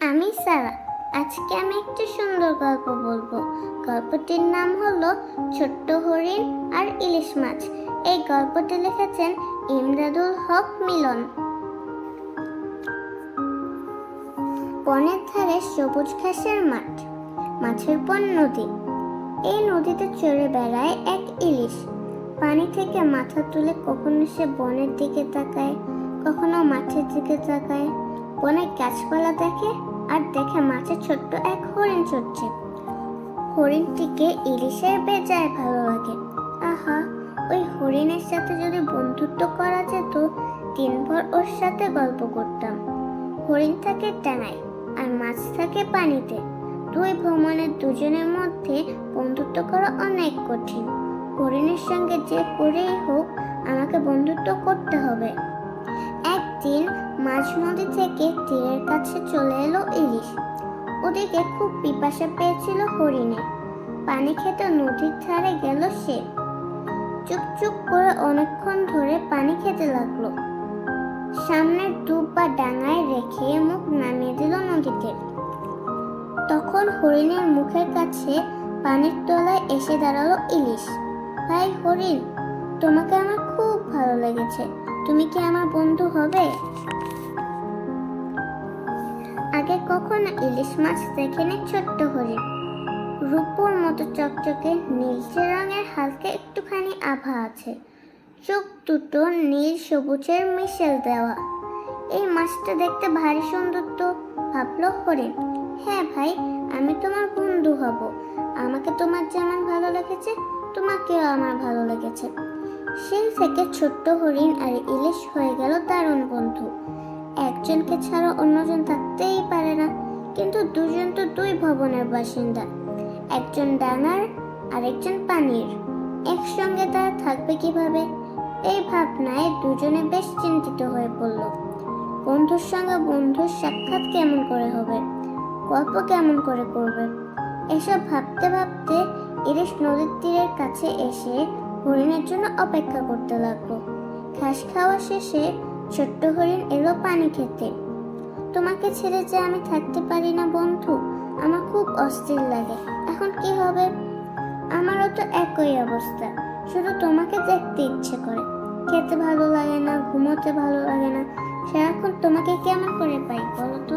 আমি সারা। আজকে আমি একটা সুন্দর গল্প বলব। গল্পটির নাম হলো ছোট্ট হরিণ আর ইলিশ মাছ। এই গল্পটি লিখেছেন ইমরাদুল হক মিলন। বনের ধারে সবুজ ঘাসের মাঠ, মাছের পর নদী। এই নদীতে চড়ে বেড়ায় এক ইলিশ। পানি থেকে মাথা তুলে কখনো সে বনের দিকে তাকায়, কখনো মাছের দিকে তাকায় বনে গাছপালা দেখে আর দেখে মাছে ছোট্ট এক হরিণ চড়ছে। হরিণটিকে ইলিশের বেজায় ভালো লাগে। আহা, ওই হরিণের সাথে যদি বন্ধুত্ব করা যেত, দিনভর ওর সাথে গল্প করতাম। হরিণ থাকে ডাঙায় আর মাছ থাকে পানিতে। দুই ভ্রমণের দুজনের মধ্যে বন্ধুত্ব করা অনেক কঠিন। হরিণের সঙ্গে যে করেই হোক, আমাকে বন্ধুত্ব করতে হবে। একদিন মাঝ নদী থেকে তীরের কাছে চলে এলো ইলিশ। ওদিকে খুব পিপাসা পেয়েছিল হরিণে। পানি খেতে নদীর ধারে গেল সে। চুপচুপ করে অনেকক্ষণ ধরে পানি খেতে লাগল। সামনের ডুব বা ডাঙায় রেখে মুখ নামিয়ে দিল নদীতে। তখন হরিণের মুখের কাছে পানির তলায় এসে দাঁড়াল ইলিশ। ভাই হরিণ, তোমাকে আমার খুব ভালো লেগেছে। তুমি কি আমার বন্ধু হবে? কখনো ইলিশ মাছ দেখেনি ছোট্ট হরিণ রূপোর মতো চকচকে নীলচে রঙের হালকা একটুখানি আভা আছে। চোখ দুটো নীল সবুজের মিশেল দেওয়া। এই মাছটা দেখতে ভারী সুন্দর তো, ভাবলো হরিণ হ্যাঁ ভাই, আমি তোমার বন্ধু হব। আমাকে তোমার যেমন ভালো লেগেছে, তোমাকেও আমার ভালো লেগেছে। সেই থেকে ছোট্ট হরিণ আর ইলিশ হয়ে গেল দারুণ বন্ধু। একজনকে ছাড়া অন্যজন থাকতেই পারে না। কিন্তু দুজন তো দুই ভবনের বাসিন্দা। একজন ডাঙার আর একজন পানির। একসঙ্গে তারা থাকবে কীভাবে? এই ভাবনায় দুজনে বেশ চিন্তিত হয়ে পড়ল। বন্ধুর সঙ্গে বন্ধুর সাক্ষাৎ কেমন করে হবে? গল্প কেমন করে করবে? এসব ভাবতে ভাবতে ইলিশ নদীর তীরের কাছে এসে হরিণের জন্য অপেক্ষা করতে লাগল। ঘাস খাওয়া শেষে ছোট্ট হরিণ এলো পানি খেতে। তোমাকে ছেড়ে যে আমি থাকতে পারি না, বন্ধু, আমার খুব অস্থির লাগে। এখন কি হবে? আমারও তো একই অবস্থা। শুধু তোমাকে দেখতে ইচ্ছে করে। খেতে ভালো লাগে না, ঘুমোতে ভালো লাগে না। সারাক্ষণ তোমাকে কেমন করে পাই বলো তো?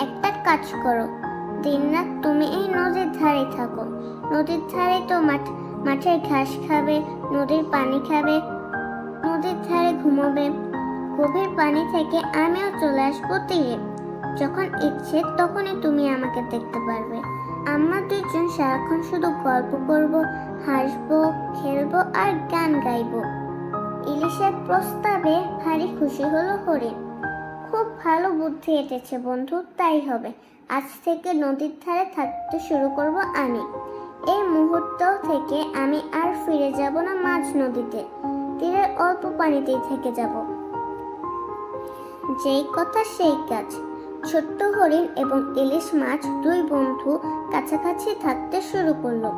একটা কাজ করো। দিনরাত তুমি এই নদীর ধারে থাকো। নদীর ধারে তো মাঠ, মাঠের ঘাস খাবে, নদীর পানি খাবে নদীর ধারে ঘুমোবে। গভীর পানি থেকে আমিও চলে আসব তীরে। যখন ইচ্ছে তখনই তুমি আমাকে দেখতে পারবে। আমরা দুজন সারাক্ষণ শুধু গল্প করব, হাসবো, খেলব আর গান গাইবো। ইলিশের প্রস্তাবে ভারী খুশি হলো হরিণ খুব ভালো বুদ্ধি এটেছে বন্ধু, তাই হবে। আজ থেকে নদীর ধারে থাকতে শুরু করব আমি। এই মুহূর্ত থেকে আমি আর ফিরে যাব না মাঝ নদীতে। তীরের অল্প পানিতেই থেকে যাব। যেই কথা সেই কাজ। ছোট্ট হরিণ এবং ইলিশ মাছ দুই বন্ধু কাছাকাছি থাকতে শুরু করল।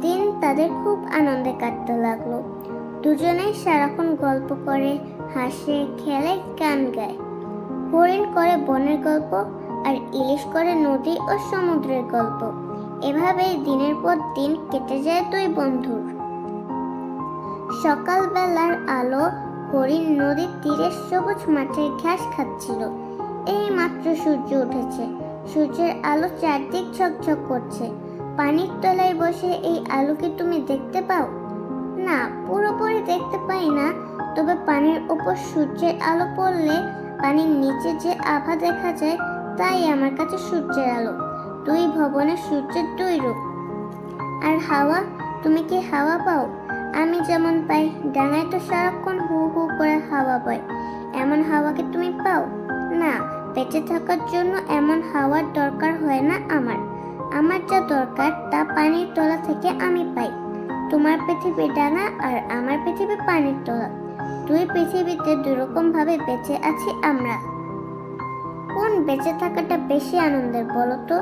দিন তাদের খুব আনন্দে কাটতে লাগল। দুজনেই সারাক্ষণ গল্প করে, হাসে, খেলে, গান গায়। হরিণ করে বনের গল্প আর ইলিশ করে নদী ও সমুদ্রের গল্প। এভাবেই দিনের পর দিন কেটে যায় দুই বন্ধুর। সকালবেলার আলো হরিণ নদীর তীরে সবুজ মাঠের ঘাস খাচ্ছিল। এই মাত্র সূর্য উঠেছে। সূর্যের আলো চারদিক ঝকঝক করছে। পানির তলায় বসে এই আলো কি তুমি দেখতে পাও? না, পুরোপুরি দেখতে পাই না, তবে পানির ওপর সূর্যের আলো পড়লে পানির নিচে যে আভা দেখা যায়, তাই আমার কাছে সূর্যের আলো। দুই ভবনে সূর্যের দুই রূপ। আর হাওয়া? তুমি কি হাওয়া পাও? আমি যেমন পাই, ডাঙায় তো সারাক্ষণ হু হু করে হাওয়া বয়। এমন হাওয়াকে তুমি পাও? না, বেঁচে থাকার জন্য এমন হাওয়ার দরকার হয় না আমার। আমার যা দরকার, তা পানির তলা থেকে আমি পাই। তোমার পৃথিবী ডাঙা আর আমার পৃথিবী পানির তলা। দুই পৃথিবীতে দুরকম ভাবে বেঁচে আছি আমরা। কোন বেঁচে থাকাটা বেশি আনন্দের বলো তো?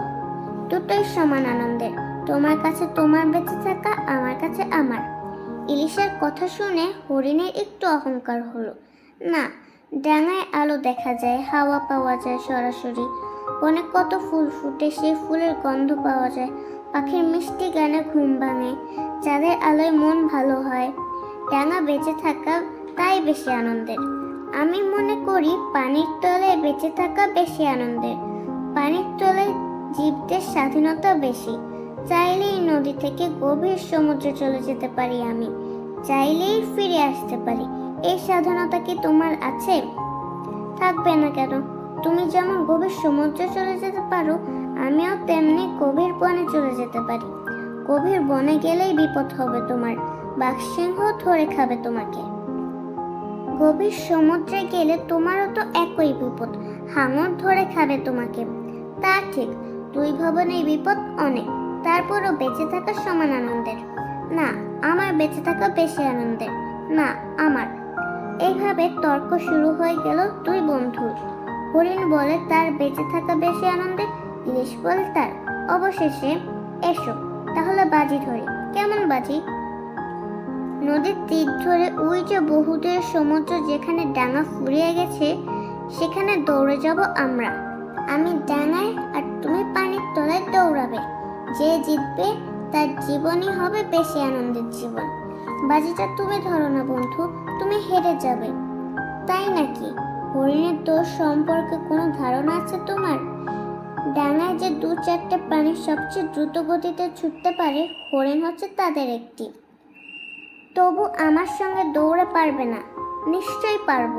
দুটোই সমান আনন্দের। তোমার কাছে তোমার বেঁচে থাকা, আমার কাছে আমার। ইলিশের কথা শুনে হরিণের একটু অহংকার হলো। না, ডাঙায় আলো দেখা যায়, হাওয়া পাওয়া যায় সরাসরি। বনে কত ফুল ফুটে, সেই ফুলের গন্ধ পাওয়া যায়। পাখির মিষ্টি গানে ঘুম ভাঙে, যাদের আলোয় মন ভালো হয়। ডাঙা বেঁচে থাকা তাই বেশি আনন্দের। আমি মনে করি পানির তলে বেঁচে থাকা বেশি আনন্দের। পানির তলে জীবদের স্বাধীনতা বেশি। চাইলেই নদী থেকে গভীর সমুদ্রে চলে যেতে পারি আমি। চাইলেই ফিরে আসতে পারি। এই স্বাধীনতা কি তোমার আছে? থাকবে না কেন? তুমি যেমন গভীর সমুদ্রে চলে যেতে পারো, আমিও তেমনি গভীর বনে চলে যেতে পারি। গভীর বনে গেলেই বিপদ হবে তোমার। বাঘসিংহ ধরে খাবে তোমাকে। গভীর সমুদ্রে গেলে তোমারও তো একই বিপদ। হাঙর ধরে খাবে তোমাকে। তা ঠিক, দুই ভবনের বিপদ অনেক। তারপরও বেঁচে থাকা সমান আনন্দের। না, আমার বেঁচে থাকা বেশি আনন্দের। না, আমার। এইভাবে তর্ক শুরু হয়ে গেল দুই বন্ধুর। হরিণ বলে, তার বেঁচে থাকা বেশি আনন্দের? ইলিশ বলে, তার। অবশেষে, এসো, তাহলে বাজি ধরি। কেমন বাজি? নদীর তীর ধরে ওই যে বহুদূরের সমুদ্র যেখানে ডাঙা ফুরিয়ে গেছে, সেখানে দৌড়ে যাব আমরা। আমি ডাঙায় আর তুমি পানির তলায় দৌড়াবে। যে জিতবে, তার জীবনই হবে বেশি আনন্দের জীবন। বাজিটা তুমি ধরো না বন্ধু, তুমি হেরে যাবে। তাই নাকি? হরিণের দোষ সম্পর্কে কোনো ধারণা আছে তোমার? ডাঙায় যে দু চারটে প্রাণী সবচেয়ে দ্রুত গতিতে ছুটতে পারে, হরিণ হচ্ছে তাদের একটি। তবু আমার সঙ্গে দৌড়ে পারবে না, নিশ্চয়ই পারব।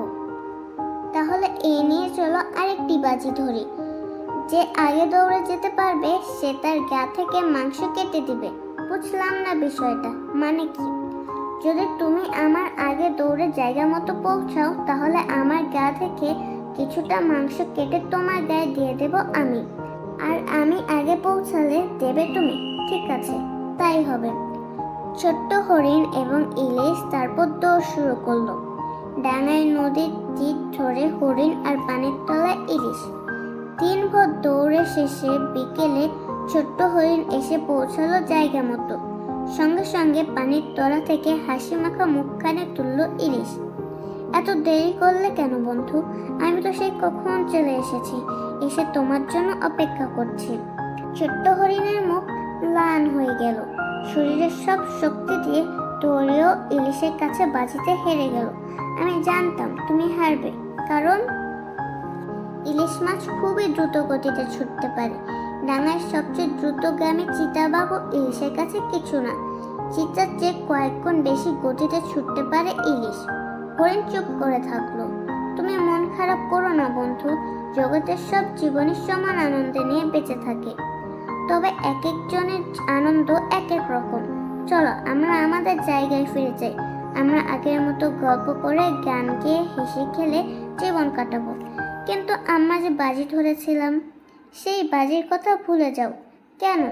তাহলে এ নিয়ে চলো আরেকটি বাজি ধরি। যে আগে দৌড়ে যেতে পারবে, সে তার গা থেকে মাংস কেটে দিবে। বুঝলাম না বিষয়টা মানে কি? যদি তুমি আমার আগে দৌড়ে জায়গা মতো পৌঁছাও, তাহলে আমার গা থেকে কিছুটা মাংস কেটে তোমার গায়ে দিয়ে দেব আমি। আর আমি আগে পৌঁছালে দেবে তুমি, ঠিক আছে, তাই হবে। ছোট্ট হরিণ এবং ইলিশ তারপর দৌড় শুরু করল। ডাঙায় নদীর তীর ধরে হরিণ আর পানির তলায় ইলিশ। তিন ভর দৌড়ে শেষে বিকেলে ছোট্ট হরিণ এসে পৌঁছালো জায়গা মতো। সঙ্গে সঙ্গে পানির তলা থেকে হাসি মাখা মুখখানে তুললো ইলিশ। এত দেরি করলে কেন বন্ধু? আমি তো সেই কখন চলে এসেছি, এসে তোমার জন্য অপেক্ষা করছি। ছোট্ট হরিণের মুখ লান হয়ে গেল। শরীরের সব শক্তি দিয়ে দৌড়েও ইলিশের কাছে বাজিতে হেরে গেল। আমি জানতাম তুমি হারবে, কারণ ইলিশ মাছ খুবই দ্রুত গতিতে ছুটতে পারে। ডাঙার সবচেয়ে দ্রুতগামী চিতাবাঘ ইলিশের কাছে কিছু না। চিতার চেয়ে কয়েক গুণ বেশি গতিতে ছুটতে পারে ইলিশ। হরিণ চুপ করে থাকল। তুমি মন খারাপ করো না, বন্ধু। জগতের সব জীবনের সমান আনন্দে নিয়ে বেঁচে থাকে। তবে এক একজনের আনন্দ এক এক রকম। চলো, আমরা আমাদের জায়গায় ফিরে যাই। আমরা আগের মতো গল্প করে গান গেয়ে, হেসে খেলে জীবন কাটাবো। কিন্তু আমরা যে বাজি ধরেছিলাম, সেই বাজির কথা ভুলে যাও। কেন?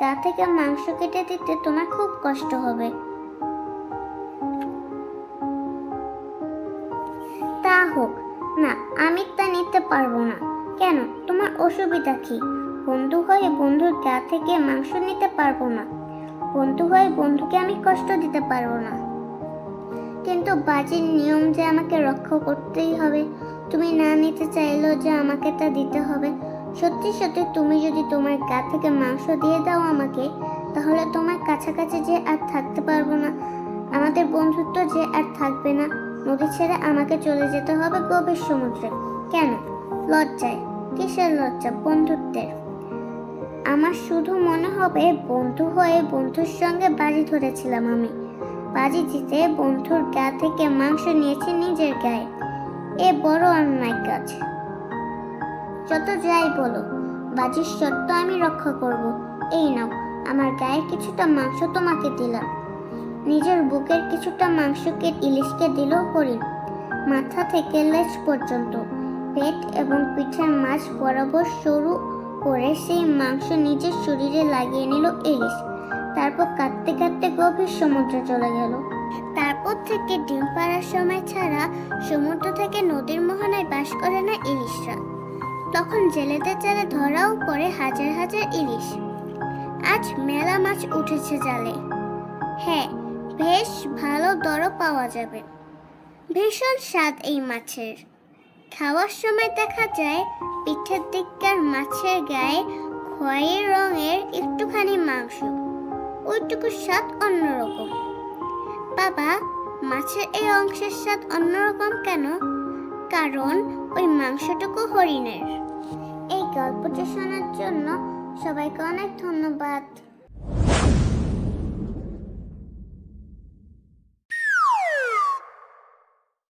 গা থেকে মাংস কেটে দিতে তোমার খুব কষ্ট হবে। তা হোক। না, আমি তা নিতে পারব না। কেন? তোমার অসুবিধা কি? বন্ধু হয়ে বন্ধুর গা থেকে মাংস নিতে পারব না। বন্ধু হয়ে বন্ধুকে আমি কষ্ট দিতে পারব না। কিন্তু বাজির নিয়ম যে আমাকে রক্ষা করতেই হবে তুমি না নিতে চাইলেও যে আমাকে তা দিতে হবে। সত্যি সত্যি তুমি যদি তোমার গা থেকে মাংস দিয়ে দাও আমাকে, তাহলে তোমার কাছাকাছি যে আর থাকতে পারব না। আমাদের বন্ধুত্ব যে আর থাকবে না। নদী ছেড়ে আমাকে চলে যেতে হবে গভীর সমুদ্রে। কেন? লজ্জায়। কিসের লজ্জা? বন্ধুত্বের। আমার শুধু মনে হবে বন্ধু হয়ে বন্ধুর সঙ্গে বাজি ধরেছিলাম আমি। বাজি জিতে বন্ধুর গা থেকে মাংস নিয়েছি নিজের গায়ে। এ বড় অন্যায় কাজ। যত যাই বলো, বাজির সত্য আমি রক্ষা করব। এই নাও, আমার গায়ের কিছুটা মাংস তোমাকে দিলাম। নিজের বুকের কিছুটা মাংসকে ইলিশকে দিল হরিণ মাথা থেকে লেজ পর্যন্ত, পেট এবং পিঠের মাছ বরাবর সরু করে সেই মাংস নিজের শরীরে লাগিয়ে নিল ইলিশ। তারপর কাঁদতে কাঁদতে গভীর সমুদ্রে চলে গেল। তারপর থেকে ডিম পাড়ার সময় ছাড়া সমুদ্র থেকে নদীর মোহনায় বাস করে না ইলিশরা। তখন জেলেদের জালে ধরাও পড়ে হাজার হাজার ইলিশ। আজ মেলা মাছ উঠেছে জালে। হ্যাঁ বেশ ভালো দরও পাওয়া যাবে। ভীষণ স্বাদ এই মাছের। খাওয়ার সময় দেখা যায় পিঠের দিককার মাছের গায়ে খয়ের রঙের একটুখানি মাংস। ওইটুকু স্বাদ অন্যরকম। বাবা মাছের এই অংশের স্বাদ অন্যরকম কেন? কারণ ওই মাংসটুকু হরিণের। এই গল্পটি শোনার জন্য সবাইকে অনেক ধন্যবাদ।